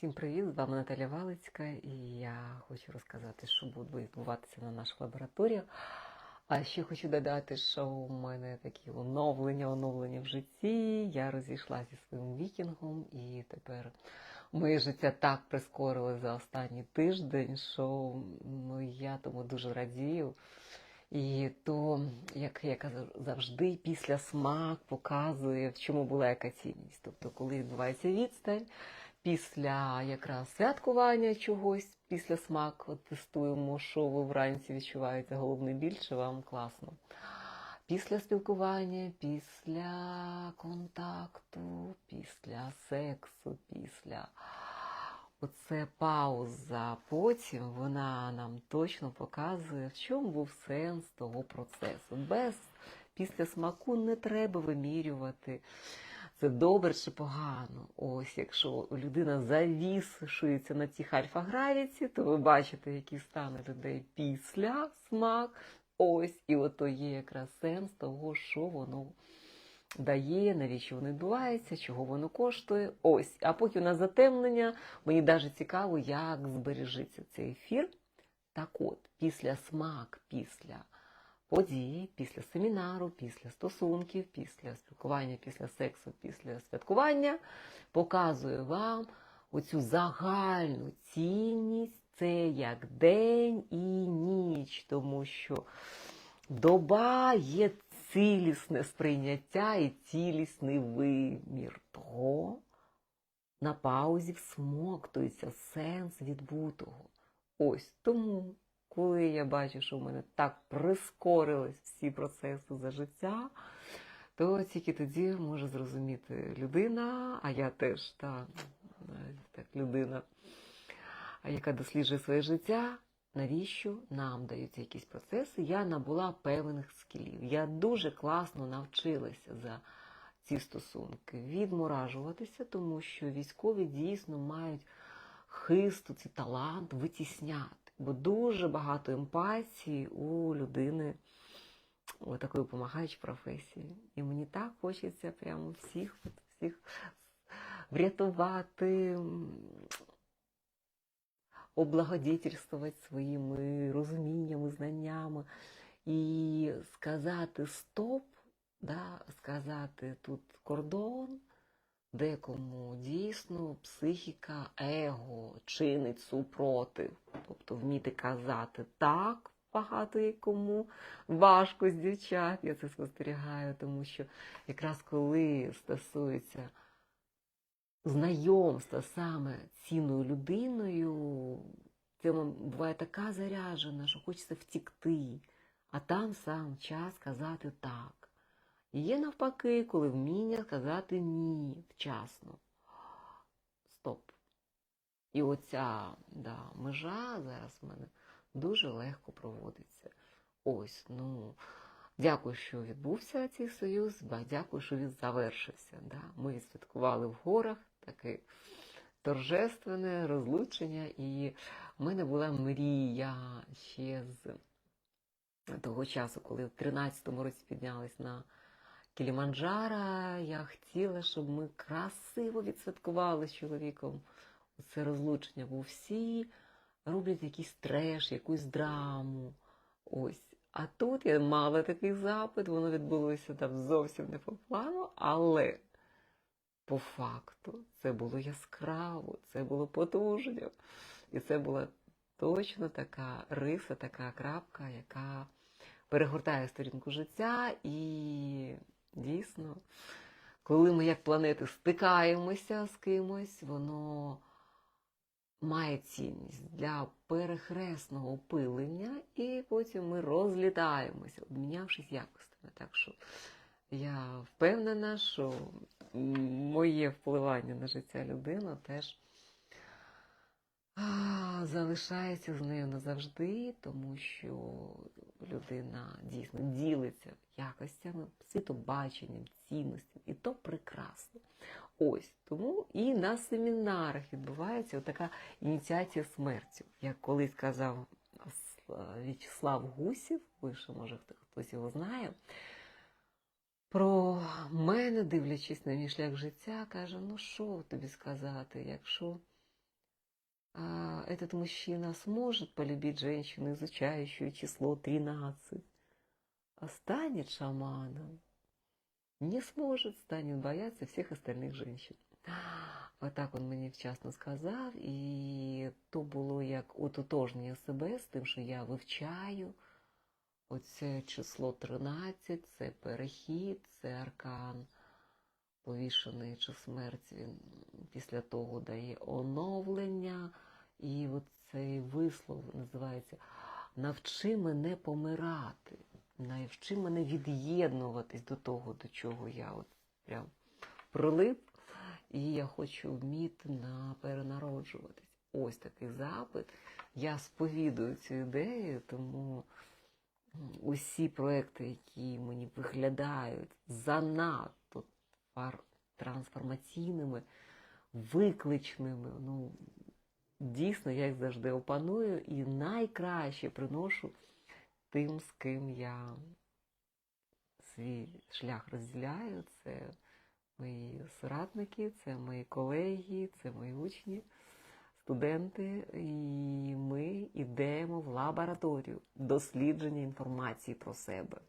Всім привіт! З вами Наталя Валицька, і я хочу розказати, що буде відбуватися на наших лабораторіях. А ще хочу додати, що у мене такі оновлення, оновлення в житті. Я розійшлася зі своїм вікінгом, і тепер моє життя так прискорилось за останній тиждень, що ну, я тому дуже радію. І то, як я казав, завжди після смак показує, в чому була яка цінність. Тобто, коли відбувається відстань, після якраз святкування чогось, після смак, от тестуємо, що ви вранці відчуваєте головний біль, чи вам класно. Після спілкування, після контакту, після сексу, після оце пауза. Потім вона нам точно показує, в чому був сенс того процесу. Без після смаку не треба вимірювати. Це добре чи погано. Ось, якщо людина завішується на цій альфа-гравіці, то ви бачите, які стани людей після смак. Ось, і ото є якраз сенс того, що воно дає, навіщо воно відбувається, чого воно коштує. Ось. А поки у нас затемнення, мені навіть цікаво, як збережеться цей ефір. Так от, після смак, після події, після семінару, після стосунків, після спілкування, після сексу, після святкування показує вам оцю загальну цінність. Це як день і ніч, тому що доба є цілісне сприйняття і цілісний вимір того, на паузі всмоктується сенс відбутого. Ось тому, коли я бачу, що в мене так прискорились всі процеси за життя, то тільки тоді може зрозуміти людина, а я теж та, так, людина, яка досліджує своє життя, навіщо нам даються якісь процеси, я набула певних скілів. Я дуже класно навчилася за ці стосунки відморажуватися, тому що військові дійсно мають хисту, цей талант витісняти. Бо дуже багато емпатії у людини у такої допомагаючої професії. І мені так хочеться прямо всіх, всіх врятувати, облагодетельствувати своїми розуміннями, знаннями і сказати стоп, да, сказати тут кордон, декому дійсно психіка, его чинить супротив, тобто вміти казати так. Багато і кому важко з дівчат, я це спостерігаю, тому що якраз коли стосується знайомства саме цінною людиною, це буває така заряджена, що хочеться втікти, а там сам час казати так. Є навпаки, коли вміння сказати ні вчасно. Стоп. І оця да, межа зараз в мене дуже легко проводиться. Ось, ну, дякую, що відбувся цей союз, дякую, що він завершився. Да. Ми відсвяткували в горах таке торжественне розлучення, і в мене була мрія ще з того часу, коли в 13-му році піднялись на Кіліманджара. Я хотіла, щоб ми красиво відсвяткували з чоловіком це розлучення, бо всі роблять якийсь треш, якусь драму. Ось. А тут я мала такий запит, воно відбулося там зовсім не по плану, але по факту це було яскраво, це було потужно. І це була точно така риса, така крапка, яка перегортає сторінку життя. І дійсно, коли ми як планети стикаємося з кимось, воно має цінність для перехресного опилення, і потім ми розлітаємося, обмінявшись якостями. Так що я впевнена, що моє впливання на життя людини теж залишається з нею назавжди, тому що людина дійсно ділиться якостями, світобаченням, цінностями, і то прекрасно. Ось тому і на семінарах відбувається така ініціація смерті. Як колись казав В'ячеслав Гусів, ви ще, може хтось його знає. Про мене, дивлячись на мій шлях життя, каже: ну що тобі сказати, якщо этот мужчина сможет полюбить женщину, изучающую число 13, а станет шаманом, не сможет, станет бояться всех остальних женщин. Отак він мені вчасно сказав, і то було як ототожнення себе з тим, що я вивчаю. Оце число 13, це перехід, це аркан повішений чи смерть. Він після того дає оновлення. І цей вислов називається Навчи мене помирати, навчи мене від'єднуватись до того, до чого я от прям прилип. І я хочу вміти на перенароджуватись. Ось такий запит. Я сповідую цю ідею, тому усі проекти, які мені виглядають занадто трансформаційними, викличними, ну, дійсно, я їх завжди опаную і найкраще приношу тим, з ким я свій шлях розділяю. Це мої соратники, це мої колеги, це мої учні, студенти. І ми йдемо в лабораторію дослідження інформації про себе.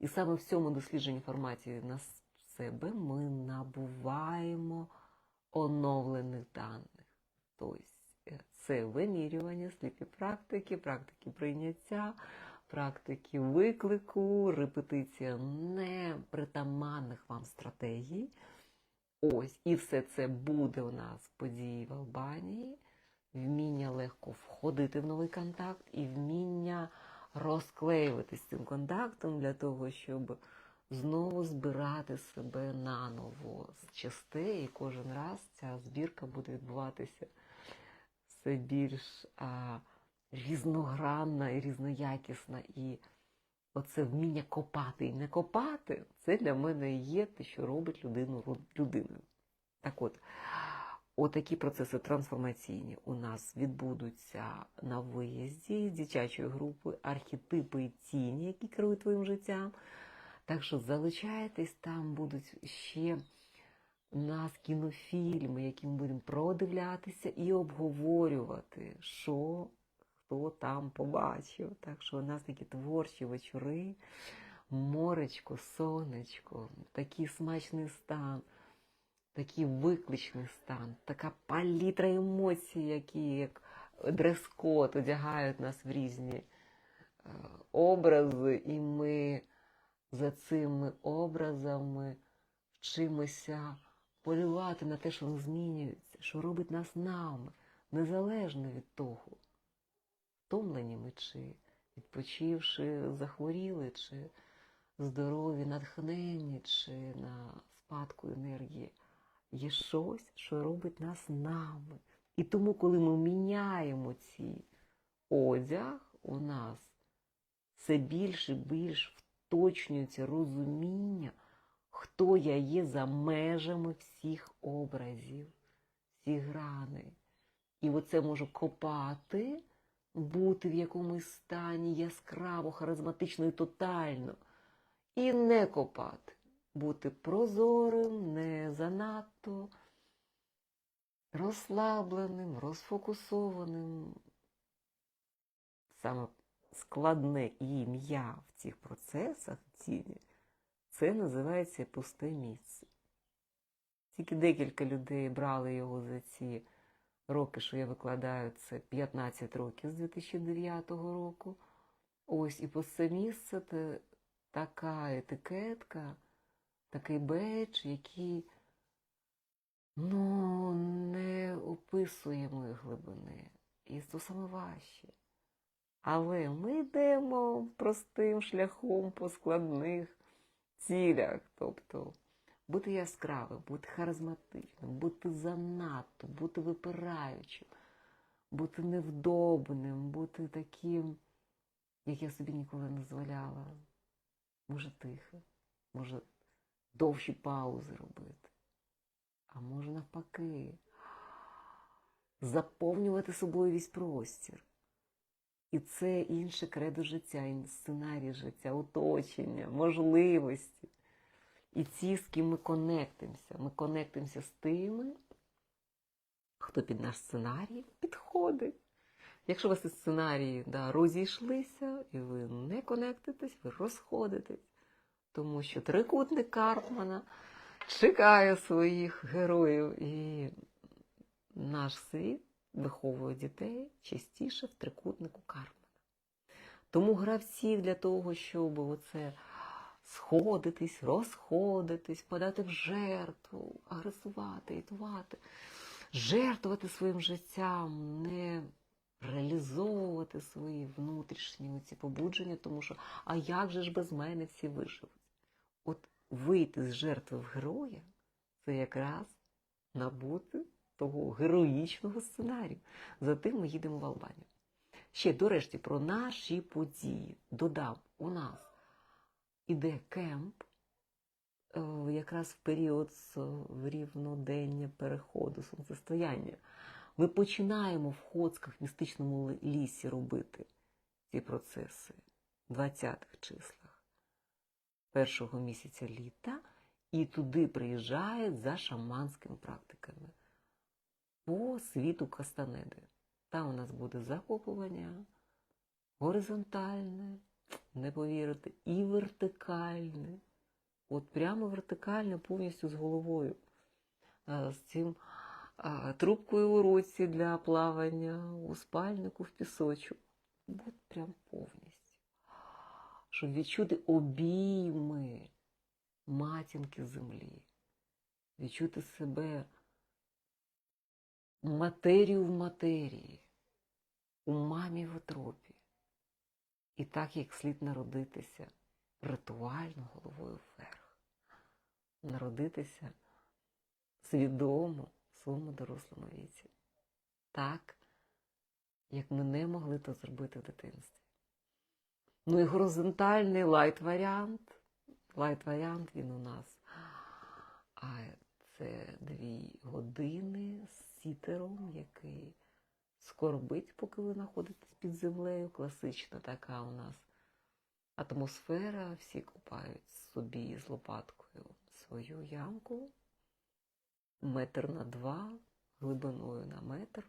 І саме в цьому дослідженні інформації на себе ми набуваємо оновлених даних. Тобто е, це вимірювання, сліпі практики, практики прийняття, практики виклику, репетиція непритаманних вам стратегій. Ось, і все це буде у нас події в Албанії, вміння легко входити в новий контакт і вміння розклеюватись цим контактом для того, щоб знову збирати себе наново з частей, і кожен раз ця збірка буде відбуватися все більш а, різногранна і різноякісна. І оце вміння копати і не копати, це для мене є те, що робить людину людиною. Так от, отакі процеси трансформаційні у нас відбудуться на виїзді з дитячої групи, архетипи і тіні, які керують твоїм життям. Так що залучайтесь, там будуть ще у нас кінофільми, які ми будемо продивлятися і обговорювати, що хто там побачив. Так що у нас такі творчі вечори, моречко, сонечко, такий смачний стан, такий викличний стан, така палітра емоцій, які як дрес-код одягають нас в різні е, образи, і ми за цими образами вчимося полювати на те, що вони змінюються, що робить нас нами, незалежно від того, втомлені ми чи відпочивши, захворіли, чи здорові, натхненні, чи на спадку енергії. Є щось, що робить нас нами. І тому, коли ми міняємо ці одяг, у нас все більше і більш вточнюється розуміння, хто я є за межами всіх образів, всіх граней. І оце можу копати, бути в якомусь стані яскраво, харизматично і тотально. І не копати, бути прозорим, не занадто розслабленим, розфокусованим. Саме складне ім'я в цих процесах тіні, це називається пусте місце. Тільки декілька людей брали його за ці роки, що я викладаю, це 15 років з 2009 року. Ось і пусте місце це така етикетка, такий бедж, який ну, не описує мої глибини. І це саме важче. Але ми йдемо простим шляхом по складних цілях. Тобто бути яскравим, бути харизматичним, бути занадто, бути випираючим, бути невдобним, бути таким, як я собі ніколи не дозволяла. Може тихо, може довші паузи робити. А може навпаки, заповнювати собою весь простір. І це інше кредо життя, сценарій життя, оточення, можливості. І ті, з ким ми конектимося. Ми конектимося з тими, хто під наш сценарій підходить. Якщо у вас сценарії да, розійшлися і ви не конектитесь, ви розходитесь. Тому що трикутник Карпмана чекає своїх героїв, і наш світ виховує дітей частіше в трикутнику Карпмана. Тому гравці для того, щоб оце сходитись, розходитись, подати в жертву, агресувати, ітувати, жертвувати своїм життям, не реалізовувати свої внутрішні ці побудження, тому що а як же ж без мене всі виживуть? От вийти з жертви в героя це якраз набути того героїчного сценарію. Затим ми їдемо в Албанію. Ще, до решті, про наші події. Додам, у нас іде кемп е, якраз в період з рівнодення переходу сонцестояння. Ми починаємо в Ходськах містичному лісі робити ці процеси в 20-х числах першого місяця літа, і туди приїжджають за шаманськими практиками по світу Кастанеди. Там у нас буде закопування горизонтальне, не повірите, і вертикальне. От прямо вертикальне, повністю з головою, з цим трубкою у руці для плавання, у спальнику в пісочок. От прям повністю. Щоб відчути обійми матінки землі, відчути себе матерію в матерії, у мамі в утробі. І так, як слід народитися ритуально головою вверх, народитися свідомо в своєму дорослому віці. Так, як ми не могли то зробити в дитинстві. Ну і горизонтальний лайт-варіант. Лайт-варіант він у нас. А це дві години з сітером, який скорбить, поки ви знаходитесь під землею. Класична така у нас атмосфера. Всі купають собі з лопаткою свою ямку. Метр на два, глибиною на метр.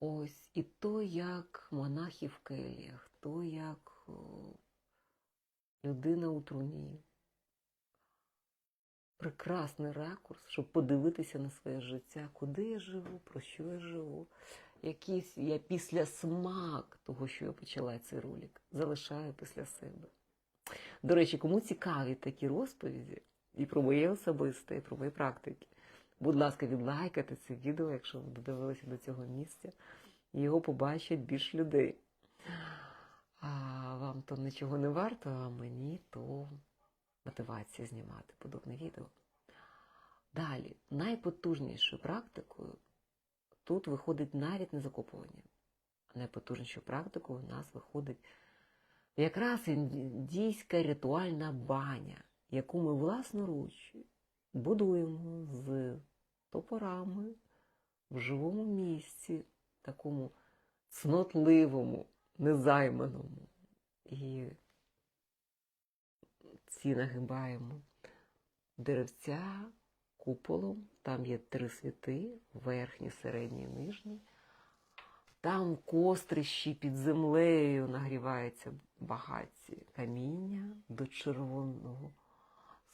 Ось і то, як монахи в келіях, то як людина у труні. Прекрасний ракурс, щоб подивитися на своє життя, куди я живу, про що я живу. Якийсь я після смак того, що я почала цей ролик, залишаю після себе. До речі, кому цікаві такі розповіді і про моє особисте, і про мої практики, будь ласка, відлайкайте це відео, якщо ви додивилися до цього місця, і його побачать більш людей. А вам то нічого не варто, а мені то мотивація знімати подобне відео. Далі, найпотужнішою практикою тут виходить навіть не закопування. Найпотужнішою практикою у нас виходить якраз індійська ритуальна баня, яку ми власноруч будуємо з топорами в живому місці, такому цнотливому, незайманому. І ці нагибаємо деревця куполом, там є три світи, верхній, середній і нижній. Там кострищі під землею нагріваються багаті каміння до червоного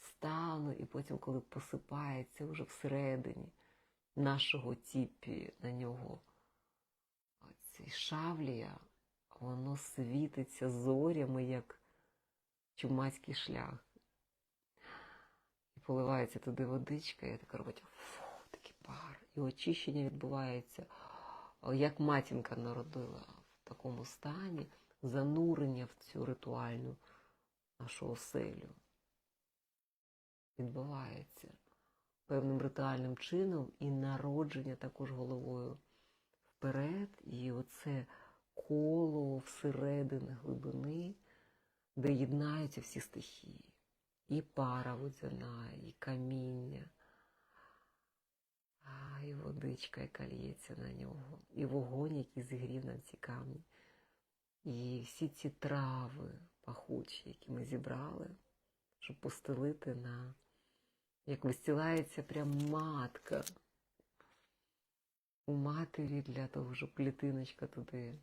стану, і потім, коли посипається вже всередині нашого тіпі на нього цей шавлія, воно світиться зорями, як чумацький шлях. І поливається туди водичка, і така робить фу, такий пар. І очищення відбувається, як матінка народила в такому стані, занурення в цю ритуальну нашу оселю. Відбувається певним ритуальним чином і народження також головою вперед, і оце коло всередини глибини, де єднаються всі стихії. І пара водяна, і каміння, а, і водичка, яка лється на нього, і вогонь, який зігрів на ці камні, і всі ці трави пахучі, які ми зібрали, щоб постелити на, як вистілається прям матка у матері для того, щоб клітиночка туди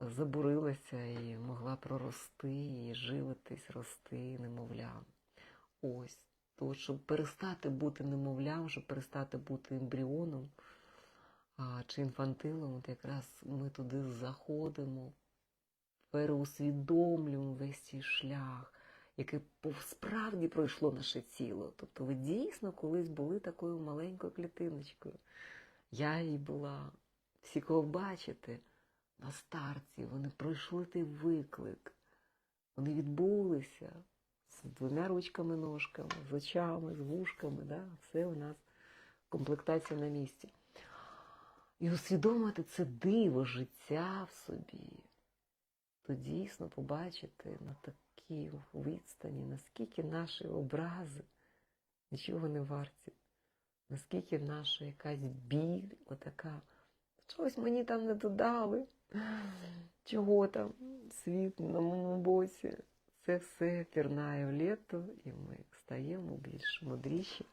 забурилася і могла прорости, і живитись, рости немовлям. Ось. То, щоб перестати бути немовлям, щоб перестати бути ембріоном а, чи інфантилом, от якраз ми туди заходимо, переусвідомлюємо весь цей шлях, по- справді пройшло наше тіло. Тобто ви дійсно колись були такою маленькою клітиночкою. Я їй була. Всі, кого бачите, на старті, вони пройшли той виклик. Вони відбулися з двома ручками, ножками, з очами, з вушками. Да? Все у нас комплектація на місці. І усвідомити це диво життя в собі, то дійсно побачити на такій відстані, наскільки наші образи нічого не варті, наскільки наша якась біль, отака, щось мені там не додали, чого там, світ на моєму боці. Це все пірнає в літо, і ми стаємо більш мудріші,